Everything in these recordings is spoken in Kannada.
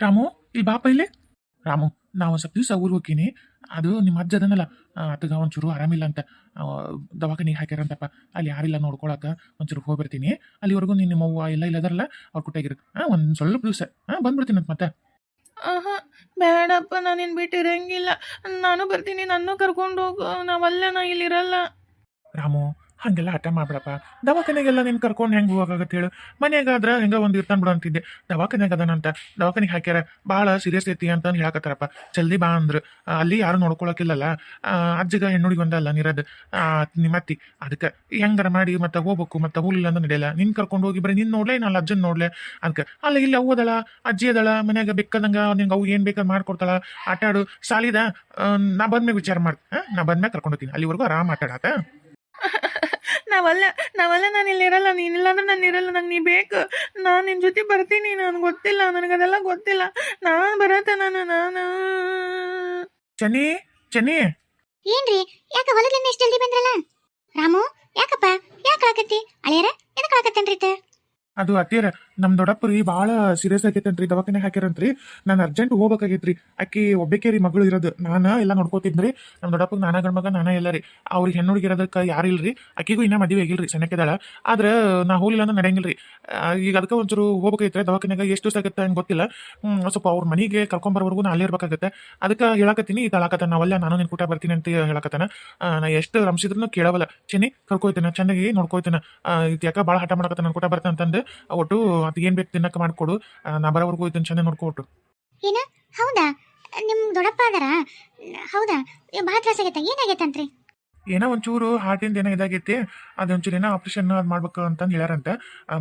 ರಾಮು ಇಲ್ಲಿ ಬಾಪ ಇಲ್ಲಿ ರಾಮು ನಾವು ಸ್ವಲ್ಪ ದಿವಸ ಊರಿಗೆ ಹೋಗ್ತೀನಿ. ಅದು ನಿಮ್ಮ ಅಜ್ಜ ಅದನ್ನಲ್ಲ. ಅತ್ತಗ ಒಂಚೂರು ಆರಾಮಿಲ್ಲ ಅಂತ ದವಾಖಾನಿಗೆ ಹಾಕ್ಯಾರಂತಪ್ಪ. ಅಲ್ಲಿ ಯಾರಿಲ್ಲ ನೋಡ್ಕೊಳಕ್ಕೆ ಒಂಚೂರು ಹೋಗ್ಬಿಡ್ತೀನಿ ಅಲ್ಲಿವರೆಗೂ ನೀನು ನಿಮ್ಮ ಅವ್ವ ಎಲ್ಲ ಇಲ್ಲದಾರಲ್ಲ ಅವ್ರ ಕುಟ್ಟಾಗಿರು ಹಾಂ ಒಂದು ಸ್ವಲ್ಪ ದಿವಸ. ಹಾಂ ಬಂದ್ಬಿಡ್ತೀನಿ ಅಂತ ಮತ್ತೆ. ಆಹಾ ಬೇಡಪ್ಪ ನಾನು ನಿನ್ ಬಿಟ್ಟಿರಂಗಿಲ್ಲ. ನಾನು ಬರ್ತೀನಿ ನನ್ನ ಕರ್ಕೊಂಡು ಹೋಗು. ನಾವಲ್ಲ ನಾ ಇಲ್ಲಿರಲ್ಲ. ರಾಮು ಹಂಗೆಲ್ಲ ಹಠ ಮಾಡ್ಬಿಡಪ್ಪ. ದವಾಖಾನೆಗೆಲ್ಲ ನೀನು ಕರ್ಕೊಂಡು ಹೆಂಗೆ ಹೋಗಾಗತ್ತೆ ಹೇಳು? ಮನೆಗಾದ್ರೆ ಹೆಂಗ ಒಂದು ಇರ್ತಾನೆ ಬಿಡು ಅಂತಿದ್ದೆ. ದವಾಖಾನೆಗೆ ಅದನಂತ ದವಾಖಾನೆಗೆ ಹಾಕ್ಯಾರ ಭಾಳ ಸೀರಿಯಸ್ ಐತಿ ಅಂತ ಹೇಳಕತ್ತಾರಪ್ಪ. ಜಲ್ದಿ ಬಾ ಅಂದ್ರು. ಅಲ್ಲಿ ಯಾರು ನೋಡ್ಕೊಳಕಿಲ್ಲಲ್ಲ. ಅಜ್ಜಿಗೆ ಹೆಣ್ಣುಡಿ ಒಂದಲ್ಲ ನಿರದ್. ನಿಮ್ಮತ್ತಿ ಅದಕ್ಕೆ ಹೆಂಗಾರ ಮಾಡಿ ಮತ್ತೆ ಹೋಗ್ಬೇಕು, ಮತ್ತೆ ಹೋಗ್ಲಿಲ್ಲ ಅಂದ್ರೆ ನಡೆಯಲ್ಲ. ನಿನ್ ಕರ್ಕೊಂಡು ಹೋಗಿ ಬರೀ, ನಿನ್ ನೋಡ್ಲೆ, ನಾನು ಅಜ್ಜನ ನೋಡ್ಲೆ. ಅದಕ್ಕೆ ಅಲ್ಲ, ಇಲ್ಲಿ ಹೋದಳ ಅದಳ. ಅಜ್ಜಿ ಅದಳ. ಮನ್ಯಾಗ ಬೇಕಾದಂಗ ನಿಂಗೆ ಅವು ಏನು ಬೇಕಾದ್ರೆ ಮಾಡ್ಕೊಡ್ತಾಳ. ಆಟಾಡು. ಸಾಲಿದ ನಾ ಬಂದ್ಮೇಲೆ ವಿಚಾರ ಮಾಡಿ ನಾ ಬಂದ್ಮೇಲೆ ಕರ್ಕೊಂಡು ಹೋಗ್ತೀನಿ. ಅಲ್ಲಿವರೆಗೂ ಆರಾಮ್ ಆಟಾಡತ್ತ ನಾವಲ್ಲ ನಾವಲ್ಲ ನಾನು ಇಲ್ಲಿರಲ್ಲ ನೀನಿಲ್ಲ ಅಂದ್ರೆ ನಾನು ಇರಲ್ಲ ನಂಗೆ ನೀ ಬೇಕು. ನಾನು ನಿನ್ನ ಜೊತೆ ಬರ್ತೀನಿ ನಾನು ಗೊತ್ತಿಲ್ಲ ನನಗೆ ಅದೆಲ್ಲ ಗೊತ್ತಿಲ್ಲ. ನಾನು ಬರತ್ತೆ ನಾನು ನಾನು. ಚನಿ ಚನಿ ಏನ್ರಿ ಯಾಕ ಹೊಲದಿಂದ ಎಷ್ಟು ಜಲ್ದಿ ಬಂದ್ರಲ್ಲ? ರಾಮು ಯಾಕಪ್ಪ ಯಾಕೆ ಆಕತ್ತಿ ಅಳಿಯರ ಎದಕ್ಕೆ ಆಕತ್ತನ್ರಿ ಇತ್ತ ಅದು ಅತ್ತಿಯರ ನಮ್ ದೊಡ್ಡಪ್ಪರಿ ಭಾಳ ಸೀರಿಯಸ್ ಆಗೈತಂತ್ರಿ ದವಾಖಾನೆ ಹಾಕ್ಯಾರಂತ್ರಿ. ನಾನು ಅರ್ಜೆಂಟ್ ಹೋಗ್ಬೇಕಾಗೈತ್ರಿ. ಆಕಿ ಒಬ್ಬಕೇರಿ ಮಗಳು ಇರೋದು. ನಾನ ಎಲ್ಲ ನೋಡ್ಕೋತಿದ್ರಿ ನಮ್ಮ ದೊಡ್ಡಪ್ಪಗೆ ನಾನ ಗಂಡ ಮಗ, ನಾನ ಎಲ್ಲ ರೀ. ಅವ್ರಿಗೆ ಹೆಣ್ಣು ಇರೋದಕ್ಕೆ ಯಾರು ಇಲ್ರಿ? ಆಕಿಗೂ ಇನ್ನ ಮದುವೆ ಆಗಿಲ್ರಿ ಸಣ್ಣಕ್ಕೆದಾಳ ಆದ್ರೆ ನಾ ಹೋಗಿಲ್ಲ ಅಂದ್ರೆ ನಡೆಯಂಗಿಲ್ರಿ. ಈಗ ಅದಕ್ಕೆ ಒಂಚೂರು ಹೋಗ್ಬೇಕೈತ್ರಿ ದವಾಖಾನೆಗೆ ಎಷ್ಟು ದಿವಸ ಆಗತ್ತೆ ಹಂಗೆ ಗೊತ್ತಿಲ್ಲ. ಸ್ವಲ್ಪ ಅವ್ರ ಮನೆಗೆ ಕರ್ಕೊಂಬರೋವರೆಗೂ ನಾ ಅಲ್ಲೇ ಇರ್ಬೇಕಾಗತ್ತೆ. ಅದಕ್ಕೆ ಹೇಳಕತ್ತೀನಿ ಈ ತಳಾಕತ್ತ ನಾವಲ್ಲ ನಾನು ನಿನ್ ಕೂಟ ಬರ್ತೀನಿ ಅಂತ ಹೇಳಕತ್ತಾನ. ನಾ ಎಷ್ಟು ರಂಸಿದ್ರು ಕೇಳವಲ್ಲ. ಚೆನ್ನಿ, ಕರ್ಕೊಯ್ತೇನೆ, ಚೆನ್ನಾಗಿ ನೋಡ್ಕೊಯ್ತೇನೆ. ಯಾಕೆ ಭಾಳ ಹಠ ಮಾಡಕತ್ತ ನನ್ನ ಕೂಟ ಬರ್ತಾನೆ ಅಂತಂದು. ಒಟ್ಟು ಏನು ಬೇಕು ತಿನ್ನಕ್ಕೆ ಮಾಡ್ಕೊಡು. ನಾ ಬರೋವರೆಗೂ ಇದನ್ನ ಚೆನ್ನಾಗಿ ನೋಡ್ಕೊಟ್ಟು ಏನ? ಹೌದಾ? ನಿಮ್ ದೊಡ್ಡಪ್ಪ ಅದಾರ? ಹೌದಾ? ಭಾಳ ತ್ರಾಸ ಆಗೈತ? ಏನಾಗೈತಂತ್ರಿ ಏನೋ ಒಂಚೂರು ಹಾರ್ಟಿಂದ ಏನೋ ಇದಾಗೈತಿ. ಅದೊಂಚೂರು ಏನೋ ಆಪ್ರೇಷನ್ ಅದು ಮಾಡ್ಬೇಕು ಅಂತಂದು ಹೇಳ್ಯಾರಂತ.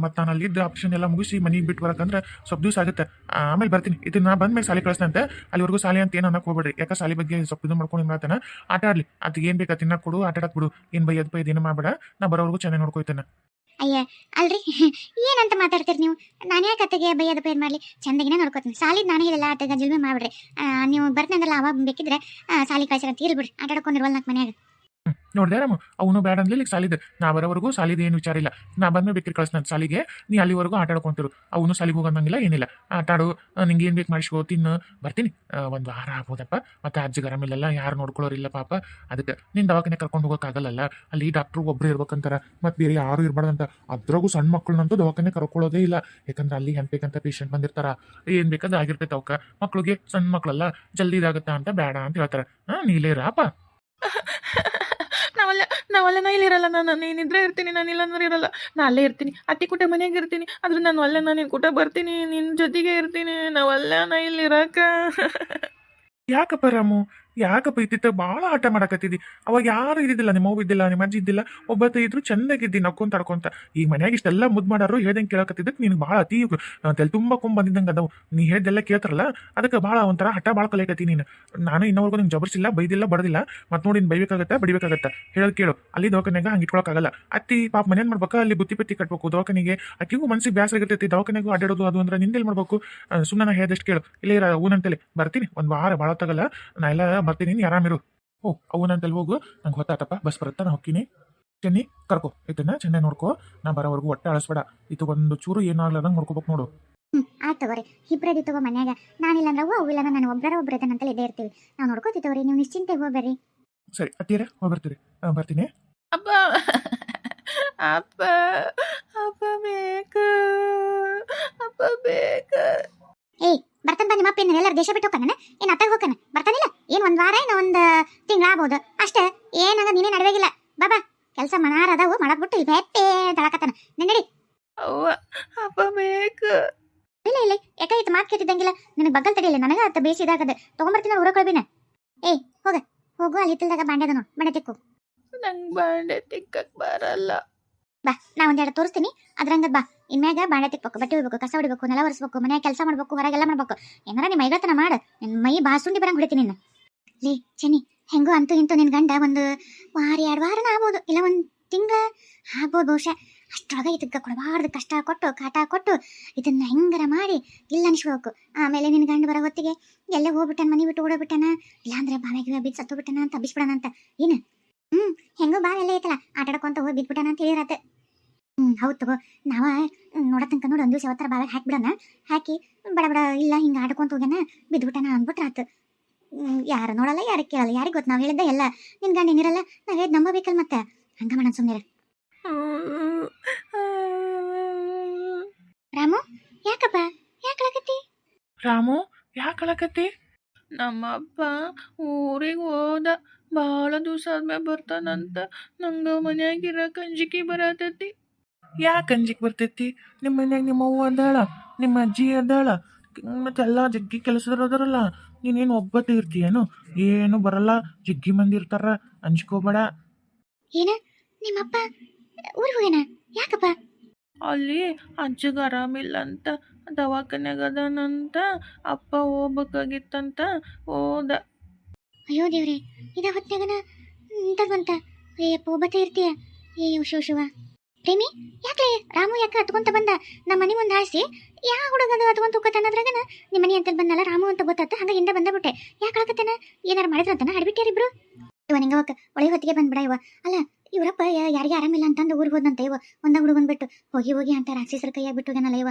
ಮತ್ತು ನಾನು ಅಲ್ಲಿದ್ದ ಆಪ್ರೇಷನ್ ಎಲ್ಲ ಮುಗಿಸಿ ಮನೆಗೆ ಬಿಟ್ಟು ಬರಕಂದ್ರೆ ಸ್ವಲ್ಪ ದಿವಸ ಆಗುತ್ತೆ. ಆಮೇಲೆ ಬರ್ತೀನಿ. ಇದು ನಾ ಬಂದ್ಮೇಲೆ ಸಾಲಿ ಕಳಿಸ್ತಂತೆ ಅಲ್ಲಿವರೆಗೂ ಸಾಲಿ ಅಂತ ಏನು ಅನ್ನಕ್ಕೆ ಹೋಗ್ಬೇಡ್ರಿ. ಯಾಕೆ ಸಾಲಿ ಬಗ್ಗೆ ಸ್ವಲ್ಪ ಇದು ಮಾಡ್ಕೊಂಡು ಮಾಡ್ತಾನೆ ಆಟ ಆಡಲಿ. ಅದು ಏನು ಬೇಕಾ ತಿನ್ನಕ್ಕೆ ಕೊಡು ಆಟ ಆಡಕ್ಕೆ ಬಿಡು. ಏನು ಬೈ ಅದು ಬೈ ಏನು ಮಾಡಬೇಡ. ನಾ ಬರೋವರೆಗೂ ಚೆನ್ನಾಗಿ ನೋಡ್ಕೊಯ್ತೇನೆ. ಅಯ್ಯ, ಅಲ್ರಿ? ಏನಂತ ಮಾತಾಡ್ತೀರಿ ನೀವು? ನಾನು ಯಾಕೆ ಅತ್ತಗೆ ಬೈಯೋದು ಪೇರ್ ಮಾಡ್ಲಿ? ಚಂದಗಿನ ನೋಡ್ಕೊತೀನಿ. ಸಾಲಿದ ನಾನೇ ಹೇಳಿಲ್ಲ ಅತ್ತಗ ಜುಲ್ಮೆ ಮಾಡ್ಬಿಡ್ರಿ. ನೀವು ಬರ್ತೀನಂದ್ರಲ್ಲ, ಅವಾಗ ಬೇಕಿದ್ರೆ ಸಾಲಿ ಕಳ್ಸಿರಂತ ಇರ್ಬಿಡ್ರಿ ಆಟ ಆಡ್ಕೊಂಡಿರ್ವಲ್ಲ ನಾಲ್ಕು ಮನ್ಯಾಗ. ನೋಡ್ದೆ ರಾಮು ಅವನು ಬೇಡ ಅಂದ್ಲಿ ಸಾಲಿದೆ ನಾ ಬರೋವರೆಗೂ ಸಾಲಿದ ಏನು ವಿಚಾರ ಇಲ್ಲ. ನಾ ಬಂದ್ಮೇಲೆ ಕಳ್ಸಿ ಕಳಿಸ್ತಾನೆ ಸಾಲಿಗೆ. ನೀ ಅಲ್ಲಿವರೆಗೂ ಆಟ ಆಡ್ಕೊಂತಿರು ಅವನು ಸಾಲಿಗೆ ಹೋಗಂಗಿಲ್ಲ ಏನಿಲ್ಲ. ಆಟ ಆಡು. ನಿಂಗೆ ಏನು ಬೇಕು ಮಾಡಿಸ್ಕೋ, ತಿನ್ನು. ಬರ್ತೀನಿ. ಒಂದು ವಾರ ಆಗ್ಬೋದಪ್ಪ. ಮತ್ತೆ ಅಜ್ಜಿಗೆ ಆರಾಮಿಲ್ಲಲ್ಲ ಯಾರು ನೋಡ್ಕೊಳ್ಳೋರಿಲ್ಲ ಪಾಪ. ಅದಕ್ಕೆ ನಿನ್ನ ದವಾಖಾನೆ ಕರ್ಕೊಂಡು ಹೋಗೋಕ್ಕಾಗಲ್ಲಲ್ಲ ಅಲ್ಲಿ ಡಾಕ್ಟ್ರು ಒಬ್ರು ಇರ್ಬೇಕಂತಾರ. ಮತ್ತೆ ಬೇರೆ ಯಾರು ಇರ್ಬಾರ್ದಂತ. ಅದ್ರಾಗೂ ಸಣ್ಣ ಮಕ್ಕಳನ್ನಂತೂ ದವಾಖಾನೆ ಕರ್ಕೊಳ್ಳೋದೇ ಇಲ್ಲ. ಯಾಕಂದ್ರೆ ಅಲ್ಲಿ ಹೆಂಗೆ ಬೇಕಂತ ಪೇಷಂಟ್ ಬಂದಿರ್ತಾರ. ಏನು ಬೇಕಂದ್ರೆ ಆಗಿರ್ತೈತೆ ಅವಕ್ಕೆ. ಮಕ್ಳಿಗೆ ಸಣ್ಣ ಮಕ್ಕಳಲ್ಲ ಜಲ್ದಿ ಇದಾಗತ್ತಾ ಅಂತ ಬೇಡ ಅಂತ ಹೇಳ್ತಾರೆ. ಹಾಂ ನೀಲೇ ರಾಪ ನಾವಲ್ಲ ಅಲ್ಲೇ ನಾ ಇಲ್ಲಿರಲ್ಲ ನಾನು ನೀನಿದ್ರೆ ಇರ್ತೀನಿ, ನಾನು ಇಲ್ಲ ಅಂದ್ರೆ ಇರಲ್ಲ. ನಾ ಅಲ್ಲೇ ಇರ್ತೀನಿ, ಅತ್ತಿ ಕುಟ ಮನೆಗೆ ಇರ್ತೀನಿ, ಆದ್ರೆ ನಾನು ಅಲ್ಲೇ, ನಾನು ಕೂಟ ಬರ್ತೀನಿ ನಿನ್ನ ಜೊತೆಗೆ ಇರ್ತೀನಿ, ನಾವಲ್ಲ ನಾ ಇಲ್ಲಿ ಇರಕ. ಯಾಕಪ್ಪ ರಾಮು? ಯಾಕಪ್ಪ ಇತ್ತಿತ್ತ ಭಾಳ ಆಟ ಮಾಡಕತ್ತಿದ್ದಿ ಅವಾಗ ಯಾರು ಇದ್ದಿದ್ದಿಲ್ಲ, ನಿಮ್ಮ ಅವ್ವ ಇದ್ದಿಲ್ಲ, ನಿಮ್ಮ ಅಜ್ಜಿ ಇದ್ದಿಲ್ಲ, ಒಬ್ಬತ್ತ ಇದ್ರು ಚಂದಾಗಿದ್ದಿ ನಕ್ಕೊಂತ ತಡ್ಕೊಂತ. ಈಗ ಮನ್ಯಾಗ ಇಷ್ಟೆಲ್ಲ ಮುದ್ದು ಮಾಡಾರು ಹೇಳ್ದಂಗೆ ಕೇಳಕತ್ತಿದ್ದಕ್ಕೆ ನಿನಗೆ ಭಾಳ ಅತಿ ತೆಲ್ ತುಂಬ ಕೊಂಬ ಬಂದಿದ್ದಂಗೆ ಅದಾವು. ನೀ ಹೇಳ್ದೆಲ್ಲ ಕೇಳ್ತಾರಲ್ಲ, ಅದಕ್ಕೆ ಭಾಳ ಒಂಥರ ಹಠ ಭಾಳ ಕಲಿಯಕತ್ತಿ ನೀನು. ನಾನು ಇನ್ನೊವರೆಗೂ ನಿಂಗೆ ಜಬರ್ಸಿಲ್ಲ, ಬೈದಿಲ್ಲ, ಬಡದಿಲ್ಲ, ಮತ್ತೆ ನೋಡಿ ನೀನು ಬೈಬೇಕಾಗತ್ತೆ, ಬಡಿಬೇಕಾಗತ್ತೆ, ಹೇಳೋದು ಕೇಳು. ಅಲ್ಲಿ ದವಾಖಾನೆಗ ಹಂಗೆ ಇಟ್ಕೊಳಕ್ಕಾಗಲ್ಲ. ಅತ್ತಿ ಪಾಪ ಮನೇನ್ ಮಾಡ್ಬೇಕು, ಅಲ್ಲಿ ಬುತ್ತಿ ಪತ್ತಿ ಕಟ್ಬೇಕು ದವಾಖಾನೆಗೆ. ಅಕ್ಕಿಗೂ ಮನ್ಸಿಗೆ ಬ್ಯಾಸ ಆಗಿರ್ತೈತಿ ದವಾಖಾನೆಗೂ ಅಡ್ಡಾಡೋದು ಅದು ಅಂದ್ರೆ ನಿಂದೆಲ್ಲಿ ಮಾಡ್ಬೇಕು. ಸುಮ್ಮನೆ ಹೇಳ್ದಷ್ಟು ಕೇಳು. ಇಲ್ಲೇ ಊನಂತೇಳಿ ಬರ್ತೀನಿ. ಒಂದು ವಾರ ಭಾಳ ತಗಲ್ಲ ನಾ ಎಲ್ಲ ಬರ್ತೀನಿ ನೀನು ಆರಾಮಿರು ಓ ಅವು ಅವನಂತಲ್ಲಿ ಹೋಗು. ನಂಗೆ ಗೊತ್ತಾತಪ್ಪ ಬಸ್ ಬರುತ್ತಾ ನಾನು ಹೋಗ್ತೀನಿ. ಚೆನ್ನಿ ಕರ್ಕೊ. ಇದನ್ನ ಚೆನ್ನಾಗಿ ನೋಡ್ಕೊ. ನಾ ಬರೋವರೆಗೂ ಹೊಟ್ಟೆ ಅಳಿಸ್ಬೇಡ. ಇದು ಒಂದು ಚೂರು ಏನಾಗ್ಲಾರ್ದಂಗೆ ನೋಡ್ಕೋಬೇಕು ನೋಡು. ಹ್ಮ್ ಆಯ್ತು ತಗೋರಿ. ಇಬ್ಬರದಿ ತಗೋ ಮನ್ಯಾಗ. ನಾನಿಲ್ಲ ಅಂದ್ರೆ ಅವ್ವ ಅವಿಲ್ಲ ನಾನು ಒಬ್ಬರ ಒಬ್ಬರ ಅಂತಲೇ ಇದ್ದೇ ಇರ್ತೀವಿ. ನಾವು ನೋಡ್ಕೋತಿತ್ತವ್ರಿ ನೀವು ನಿಶ್ಚಿಂತೆ ಹೋಗ್ಬೇಡ್ರಿ ಸರಿ ಅತ್ತೀರ ಹೋಗ್ಬರ್ತೀರಿ. ಬರ್ತೀನಿ. ಅಪ್ಪ ಅಪ್ಪ ಅಪ್ಪ ಬೇಕು. ಅಪ್ಪ ಬೇಕು. ಏಯ್ ಬರ್ತಾನೆ ಬಾ ನಿಮ್ಮ ಅಪ್ಪ ಏನ್ ಎಲ್ಲರೂ ದೇಶ ಬಿಟ್ಟು ಹೋಗ್ತಾನೆ ಏನು ಅತ್ತಾಗ ಹೋಗ್ತಾನೆ ಬರ್ತಾನಿಲ್ಲ? ಏನ್ ಒಂದ್ ವಾರ ಏನೋ ಒಂದ್ ತಿಂಗಳಾಗ್ಬೋದು. ಅಷ್ಟೇ ಏನಂಗ ನೀನೇ ನಡವಾಗಿಲ್ಲ ಬಾಬಾ ಕೆಲಸ ಮನಾರದವು ಅದಾವು ಮಾಡಕ್ ಬಿಟ್ಟು ಇಲ್ಲಿ ತಳಕತನ ತಳಕತ್ತಾನ. ನಡಿ. ಅವ್ವ ಅಪ್ಪ ಬೇಕು. ಇಲ್ಲ ಇಲ್ಲ ಯಾಕೆ ಇತ್ತು ಮಾತು ಕೇಳ್ತಿದ್ದಂಗಿಲ್ಲ. ನಿನಗೆ ಬಗ್ಗಲ್ ತಡಿಯಿಲ್ಲ ನನಗೆ ಅತ್ತ ಬೇಸಿದಾಗದೆ ತಗೊಂಬರ್ತೀನಿ ಊರ ಕಳ್ಬಿನ ಏಯ್ ಹೋಗ. ಹೋಗು ಅಲ್ಲಿ ಇತ್ತಿಲ್ದಾಗ ಬಾಂಡೆ ಅದ ನೋಡು. ಬಾಂಡೆ ತಿಕ್ಕು. ನಂಗೆ ಬಾಂಡೆ ತಿಕ್ಕಕ್ ಬರಲ್ಲ. ಬಾ ನಾ ಒಂದೆರಡು ತೋರಿಸ್ತೀನಿ. ಅದ್ರಂಗ ಬಾ. ಇನ್ಮ್ಯಾಗ ಬಾಂಡೆ ತಿಕ್ಬೇಕು ಬಟ್ಟೆ ಹೊಡಿಬೇಕು ಕಸ ಹೊಡಿಬೇಕು ನೆಲ ಒರೆಸ್ಬೇಕು ಮನ್ಯಾಗ ಕೆಲಸ ಮಾಡ್ಬೇಕು ಹೊರಗೆಲ್ಲ ಮಾಡ್ಬೇಕು. ಹೆಂಗಾರ ನಿಮ್ಮ ಮೈಗತನ ಮಾಡ. ನಿನ್ನ ಮೈ ಬಾಸುಂಡಿ ಬರಂಗ್ ಹೊಡಿತೀನಿ ನಿನ್ನ. ಲೇ, ಚೆನ್ನಿ, ಹೆಂಗೋ ಅಂತೂ ಇಂತೂ ನಿನ್ನ ಗಂಡ ಒಂದು ವಾರ, ಎರಡು ವಾರನ ಆಗ್ಬೋದು, ಇಲ್ಲ ಒಂದು ತಿಂಗಳ ಆಗ್ಬೋದು ಬಹುಶಃ. ಅಷ್ಟೊಳಗೆ ಇದಕ್ಕೆ ಕೊಡಬಾರ್ದು, ಕಷ್ಟ ಕೊಟ್ಟು, ಕಾಟ ಕೊಟ್ಟು, ಇದನ್ನ ಹೆಂಗಾರ ಮಾಡಿ ಇಲ್ಲ ಅನ್ಸ್ಬೇಕು ಆಮೇಲೆ ನಿನ್ನ ಗಂಡ ಬರೋ ಹೊತ್ತಿಗೆ ಎಲ್ಲ ಹೋಗ್ಬಿಟ್ಟಾನ, ಮನೆ ಬಿಟ್ಟು ಓಡೋಗ್ಬಿಟ್ಟಾನ, ಇಲ್ಲಾಂದ್ರೆ ಬಾವಿಗೆ ಬಿದ್ದು ಸತ್ತು ಬಿಟ್ಟಾನ ಅಂತ ಅಬ್ಬಿಸ್ಬಿಡೋಣ ಅಂತ. ಏನು? ಹ್ಮ್, ಹೆಂಗೋ ಬಾವಿ ಎಲ್ಲ ಐತಲ್ಲ ಆಟ ಆಡ್ಕೊಂತ ಹೋಗಿ ಬಿದ್ಬಿಟ್ಟಾನ ಅಂತ ಹೇಳಿರತ್ತೆ ಹ್ಮ್, ಹೌದು ತಗೋ, ನಾವ ನೋಡ ತನಕ ನೋಡಿ, ಒಂದು ದಿವಸ ಯಾವತ್ತರ ಬಾವಿಗೆ ಹಾಕ್ಬಿಡೋಣ. ಹಾಕಿ ಬಡ ಬಡ ಇಲ್ಲ ಹಿಂಗ ಆಡ್ಕೊಂತ ಹೋಗ್ಯಾನ, ಬಿದ್ಬಿಟ್ಟನ ಅಂದ್ಬಿಟ್ರ ಆತು ಯಾರು ನೋಡಲ್ಲ ಯಾರಿಗೆ ಕೇಳಲ್ಲ, ಯಾರಿಗೆ ಗೊತ್ತು? ನಾವು ಹೇಳಿದ್ದೆ ಎಲ್ಲ. ನಿನ್ ಗಂಡ ಏನಿರಲ್ಲ, ನಾವ್ ಹೇಳ್ ನಂಬಬೇಕಲ್ ಮತ್ತೆ. ಹಂಗ ಮಾಡೋಣ ಸುಮ್ಮನೆ ರಾಮು, ಯಾಕಪ್ಪ? ಯಾಕಳಕತ್ತಿ ರಾಮು, ಯಾಕೆ ನಮ್ಮಪ್ಪ ಊರಿಗೆ ಹೋದ. ಭಾಳ ದಿವಸ ಆದ್ಮೇಲೆ ಬರ್ತಾನಂತ. ನಂಗೆ ಮನ್ಯಾಗಿರಕ್ಕೆ ಕಂಜಿಕಿ ಬರತೈತಿ. ಯಾಕೆ ಅಂಜಿಕ್ ಬರ್ತೈತಿ? ನಿಮ್ಮ ಮನ್ಯಾಗ ನಿಮ್ಮ ಅವ್ವ ಅದಾಳ, ನಿಮ್ಮ ಅಜ್ಜಿ ಅದಾಳ ಮತ್ತೆಲ್ಲ ಜಗ್ಗಿ ಕೆಲಸದವ್ರು ಅದಾರಲ್ಲ ನೀನೇನು ಒಬ್ಬತ್ತೇ ಇರ್ತೀಯೇನು? ಏನು ಬರಲ್ಲ ಜಗ್ಗಿ ಮಂದಿ ಇರ್ತಾರ ಅಂಜ್ಕೋಬೇಡ ಏನ? ನಿಮ್ಮಪ್ಪ ಊರಿಗೆ ಹೋಗ್ಯಾನ? ಯಾಕಪ್ಪ? ಅಲ್ಲಿ ಅಜ್ಜಗೆ ಆರಾಮಿಲ್ಲ ಅಂತ ದವಾಖಾನೆಗೆ ಅದಾನಂತ ಅಪ್ಪ ಹೋಗ್ಬೇಕಾಗಿತ್ತಂತ ಹೋದ. ಅಯ್ಯೋ ದೇವ್ರಿ ಇದ ಹೊತ್ನಾಗನ ಇಂಥದ್ ಬಂತ ಏ ಪೋಬತ್ತೆ ಇರ್ತೀಯ? ಏ ಶಿವ ಶಿವ. ಪ್ರೇಮಿ ಯಾಕೆ ರಾಮು ಯಾಕೆ ಹತ್ಕೊಂತ ಬಂದ? ನಮ್ಮ ಮನೆ ಮುಂದೆ ಹಾಸಿ ಯಾ ಹುಡುಗದು ಹತ್ಕೊಂತ ಹೋಗತ್ತನ್ನದ್ರಾಗನ ನಿಮ್ಮ ಮನೆ ಅಂತ ಬಂದಲ್ಲ, ರಾಮು ಅಂತ ಗೊತ್ತಾತ, ಹಂಗ ಹಿಂದೆ ಬಂದ ಬಿಟ್ಟೆ. ಯಾಕೆ ಹಾಕತ್ತೇನ ಏನಾರ ಮಾಡಿದ್ರಂತನ ಹಡ್ಬಿಟ್ಟಾರಿಬ್ರು ಇವ ನಿಂಗ ಹೋಗ ಒಳ್ಳೆ ಹೊತ್ತಿಗೆ ಬಂದ್ಬಿಡ ಇವ. ಅಲ್ಲ, ಇವರಪ್ಪ ಯಾರಿಗೆ ಆರಾಮಿಲ್ಲ ಅಂತಂದು ಊರಿಗೆ ಹೋದಂತೆ ಇವ. ಒಂದ ಹುಡುಗನ್ ಬಿಟ್ಟು ಹೋಗಿ ಹೋಗಿ ಅಂತ ರಾಕ್ಷಸರ ಕೈಯಾಗ ಬಿಟ್ಟು ಹೋಗ್ಯಾನಲ್ಲ ಇವ.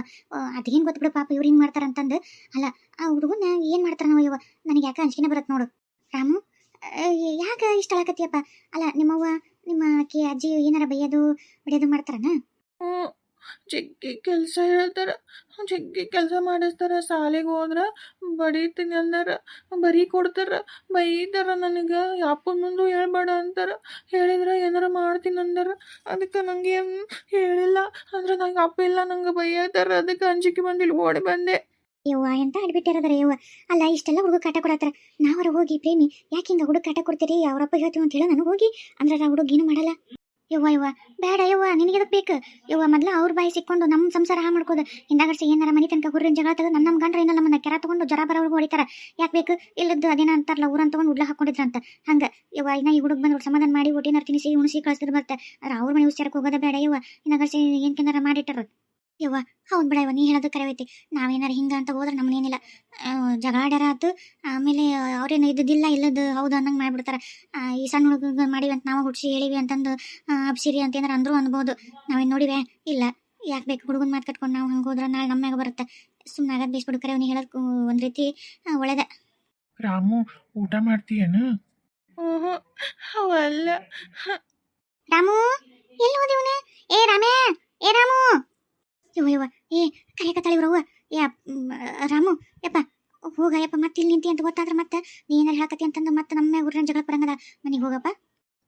ಅದೇನು ಗೊತ್ತು ಪಾಪ ಇವ್ರು ಹಿಂಗೆ ಮಾಡ್ತಾರಂತಂದು ಅಲ್ಲ, ಆ ಹುಡುಗನ ಏನು ಮಾಡ್ತಾರ ಇವ? ನನಗೆ ಯಾಕೆ ಅಂಜಿಕೆನ ಬರತ್ತೆ ನೋಡು. ರಾಮು ಯಾಕೆ ಇಷ್ಟ ಆಗತ್ತಿಯಪ್ಪ ಅಲ್ಲ, ನಿಮ್ಮವ್ವ ನಿಮ್ಮ ಆಕಿ ಅಜ್ಜಿ ಏನಾರ ಬೈಯೋದು, ಹೊಡೆಯೋದು ಮಾಡ್ತಾರನ? ಹ್ಞೂ. ಜಗ್ಗಿ ಕೆಲಸ ಹೇಳ್ತಾರ. ಜಗ್ಗಿ ಕೆಲಸ ಮಾಡಿಸ್ತಾರ. ಶಾಲೆಗೆ ಹೋದ್ರ ಬಡೀತೀನಿ ಅಂದಾರ. ಬರೀ ಕೊಡ್ತಾರ. ಬೈತಾರ ನನಗೆ. ಅಪ್ಪನ ಮುಂದೆ ಹೇಳ್ಬೇಡ ಅಂತಾರ. ಹೇಳಿದ್ರೆ ಏನಾರ ಮಾಡ್ತೀನಿ ಅಂದಾರ. ಅದಕ್ಕೆ ನಂಗೆ ಏನು ಹೇಳಿಲ್ಲ. ಅಂದ್ರೆ ನಂಗೆ ಅಪ್ಪ ಇಲ್ಲ, ನಂಗೆ ಬೈಯತ್ತಾರ ಅದಕ್ಕೆ ಅಂಜಿಕೆ ಬಂದಿಲ್ಲ. ಓಡಿ ಬಂದೆ. ಯವ್ವ, ಎಂತ ಆಡ್ಬಿಟ್ಟಿರೋದಾರ ಯವ್ವ? ಅಲ್ಲ, ಇಷ್ಟೆಲ್ಲ ಹುಡುಗ ಕಾಟ ಕೊಡತ್ತಾರ. ನಾವರ ಹೋಗಿ ಪ್ರೇಮಿ, ಯಾಕೆ ಹಿಂಗ ಹುಡುಗ ಕಾಟ ಕೊಡ್ತೀರಿ? ಅವರಪ್ಪ ಹೇಳ್ತೀವಿ ಅಂತ ಹೇಳ, ನಾನು ಹೋಗಿ ಅಂದ್ರೆ ಆ ಹುಡುಗ ಏನು ಮಾಡಲ್ಲ. ಯವ್ವ ಯವ್ವ, ಬೇಡ ಯವ್ವ, ನಿನಗೆ ಅದಕ್ಕೆ ಬೇಕು? ಯವ್ವ, ಮೊದ್ಲ ಅವ್ರ ಬಾಯಿ ಸಿಕ್ಕೊಂಡು ನಮ್ಮ ಸಂಸಾರ ಹಾ ಮಾಡ್ಕೋದು. ಹಿಂದಾಗಡ್ಸಿ ಏನಾರ ಮನೆ ತನಕ ಹುರಿನ ಜಗಳ ತೆಗೆದು ನನ್ನ ನಮ್ಮ ಗಂಡ್ರ ಏನಲ್ಲ ನಮ್ಮನ್ನ ಕೆರ ತಗೊಂಡು ಜರ ಬರೋರ್ಗು ಹೊಡಿತಾರ. ಯಾಕೆ ಬೇಕು? ಇಲ್ಲದ್ದು ಅದೇನ ಅಂತಾರಲ್ಲ, ಊರನ್ ತಗೊಂಡು ಉಡ್ಲ ಹಾಕೊಂಡಿದ್ರಂತ ಹಂಗ, ಯವ್ವ, ಇನ್ನ ಈ ಹುಡುಗ ಬಂದು ಸಮಾಧಾನ ಮಾಡಿ ಹೊಟ್ಟಿನ ತಿನಿಸಿ ಉಣಿಸಿ ಕಳಿಸಿದ್ರು ಆದ್ರೆ ಅವ್ರ ಮನೆ ಉಚ್ಚಾರಕ್ಕೆ ಹೋಗೋದ ಬೇಡ ಯವ್ವ. ಏನ್ ಕೆನಾರ ಮಾಡಿಟ್ಟಾರ ಯವ್ವ ಹೌದ್ ಬಿಡ ನೀ ಹೇಳೋದು ಕರೆವೈತಿ. ನಾವೇನಾರ ಹಿಂಗ ಅಂತ ಹೋದ್ರೆ ನಮ್ಮನೇನಿಲ್ಲ ಜಗಳಾಡ್ಯಾರ ಆತು ಆಮೇಲೆ ಅವ್ರೇನು ಇದ್ದಿದ್ದಿಲ್ಲ ಇಲ್ಲದ ಹೌದು ಅನ್ನಂಗೆ ಮಾಡಿಬಿಡ್ತಾರೆ. ಈ ಸಣ್ಣ ಹುಡುಗ ಮಾಡಿವಿ ಅಂತ ನಾವು ಹುಡ್ಸಿ ಹೇಳಿವಿ ಅಂತಂದು ಅಪ್ಸಿರಿ ಅಬ್ಸಿರಿ ಅಂತ ಏನಾರ ಅಂದ್ರು ಅನ್ಬೋದು. ನಾವೇನು ನೋಡಿವೆ? ಇಲ್ಲ. ಯಾಕೆ ಬೇಕು? ಹುಡುಗನ ಮಾತು ಕಟ್ಕೊಂಡು ನಾವು ಹಂಗೆ ಹೋದ್ರೆ ನಾಳೆ ನಮ್ಮ ಮ್ಯಾಗ ಬರುತ್ತೆ. ಸುಮ್ಮನೆ ಆಗದ್ ಬೇಸ್ಬಿಡು ಕರೆ ಅವ್ನಿಗೆ ಹೇಳೋದು ಒಂದು ರೀತಿ ಒಳ್ಳೇದ. ರಾಮು ಊಟ ಮಾಡ್ತೀಯೇನು? ಓಹೋ ಅವಲ್ಲ ರಾಮು ಎಲ್ಲಿ ಹೋದಿವನ ಏ ರಾಮೇ ಏ ರಾಮು. ಇವ ಏ ಕರೆಯಕತ್ತಾಳ ಇವ್ರವ್ವ ಏ ರಾಮು ಯಪ್ಪ ಹೋಗ ಯಪ್ಪ ಮತ್ತೆ ಇಲ್ಲಿ ನಿಂತಿ ಅಂತ ಗೊತ್ತಾದ್ರೆ ಮತ್ತೆ ನೀ ಏನಾರ ಹೇಳಕತ್ತಿ ಅಂತಂದು ಮತ್ತೆ ನಮ್ಮ ಊರಿನ ಜಗಳ ಬರಂಗದ ಮನೆಗೆ ಹೋಗಪ್ಪ.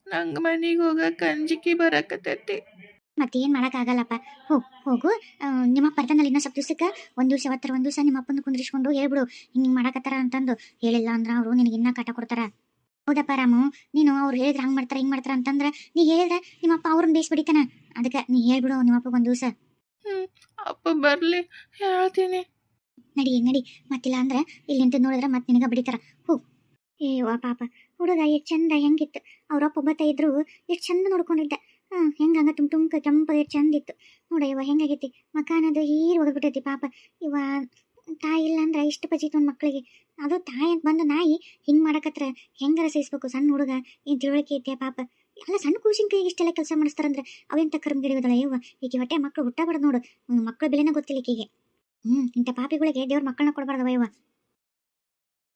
ನಂಗೆ ಮನೆಗೆ ಹೋಗಕ್ಕೆ ಅಂಜಿಕೆ ಬರಕತ್ತೈತಿ. ಮತ್ತೇನು ಮಾಡೋಕ್ಕಾಗಲ್ಲಪ್ಪ ಹೋ ಹೋಗು ನಿಮ್ಮ ಪರ್ತನಲ್ಲಿ ಇನ್ನೂ ಸ್ವಲ್ಪ ದಿವಸಕ್ಕೆ ಒಂದು ದಿವಸ ಅವತ್ತರ ಒಂದು ದಿವಸ ನಿಮ್ಮ ಅಪ್ಪನ ಕುಂದ್ರಿಸ್ಕೊಂಡು ಹೇಳ್ಬಿಡು ಹಿಂಗೆ ಮಾಡಕತ್ತಾರ ಅಂತಂದು ಹೇಳಿಲ್ಲ ಅಂದ್ರೆ ಅವರು ನಿನಗೆ ಇನ್ನೂ ಕಾಟ ಕೊಡ್ತಾರ. ಹೌದಪ್ಪ ರಾಮು ನೀನು ಅವ್ರು ಹೇಳಿದ್ರೆ ಹಂಗೆ ಮಾಡ್ತಾರ ಹಿಂಗೆ ಮಾಡ್ತಾರ ಅಂತಂದ್ರೆ ನೀ ಹೇಳಿದ್ರೆ ನಿಮ್ಮಪ್ಪ ಅವ್ರನ್ನ ಬೇಸ್ ಬಿಡಿತಾನ ಅದಕ್ಕೆ ನೀ ಹೇಳ್ಬಿಡು ನಿಮ್ಮ ಅಪ್ಪಗೆ ಒಂದು ದಿವಸ. ಅಪ್ಪ ಬರಲಿ, ಹೇಳ್ತೀನಿ. ನಡಿ ನಡಿ, ಮತ್ತಿಲ್ಲ ಅಂದ್ರೆ ಇಲ್ಲಿ ನಿಂತು ನೋಡಿದ್ರೆ ಮತ್ತೆ ನಿನಗೆ ಬಿಡಿತಾರ. ಹೋ. ಏವಾ ಪಾಪ, ಹುಡುಗ ಎಷ್ಟು ಚಂದ ಹೆಂಗಿತ್ತು. ಅವ್ರಪ್ಪ ಒಬ್ಬತ್ತ ಇದ್ರು ಎಷ್ಟು ಚಂದ ನೋಡ್ಕೊಂಡಿದ್ದ. ಹಾಂ ಹೆಂಗ ಹಂಗ ತುಮ್ ತುಮ್ಕ ಕೆಂಪ ಎಷ್ಟು ಚಂದ ಇತ್ತು ನೋಡ ಇವ ಹೆಂಗಾಗೈತಿ. ಮಕಾನದು ಹೀರ್ ಹೋಗ್ಬಿಟ್ಟೈತಿ ಪಾಪ. ಇವ ತಾಯಿ ಇಲ್ಲ ಅಂದ್ರೆ ಇಷ್ಟು ಪಚಿತ್ತು ಒಂದು ಮಕ್ಕಳಿಗೆ ಅದು ತಾಯಿ ಅಂತ ಬಂದು ನಾಯಿ ಹಿಂಗೆ ಮಾಡಕತ್ರ ಹೆಂಗಾರ ಸಹಿಸ್ಬೇಕು ಸಣ್ಣ ಹುಡುಗ, ಏನು ತಿಳುವಳಿಕೆ ಐತೆ ಪಾಪ. ಅಲ್ಲ ಸಣ್ಣ ಕೂಸಿನ ಕೈಗೆ ಇಷ್ಟೆಲ್ಲ ಕೆಲಸ ಮಾಡಿಸ್ತಾರಂದ್ರೆ ಅವೆಂತ ಕರ್ಮ ಗಿಡಿಯೋದಲ್ಲ ಇವ ಈಕೆ ಹೊಟ್ಟೆ ಮಕ್ಕಳು ಹುಟ್ಟಬಾರ್ದು ನೋಡು. ಮಕ್ಕಳ ಬೆಲೆನೇ ಗೊತ್ತಿಲ್ಲ ಈಕೆಗೆ. ಹ್ಮ್, ಇಂಥ ಪಾಪಿಗಳಿಗೆ ದೇವ್ರ ಮಕ್ಕಳನ್ನ ಕೊಡಬಾರ್ದು ಇವ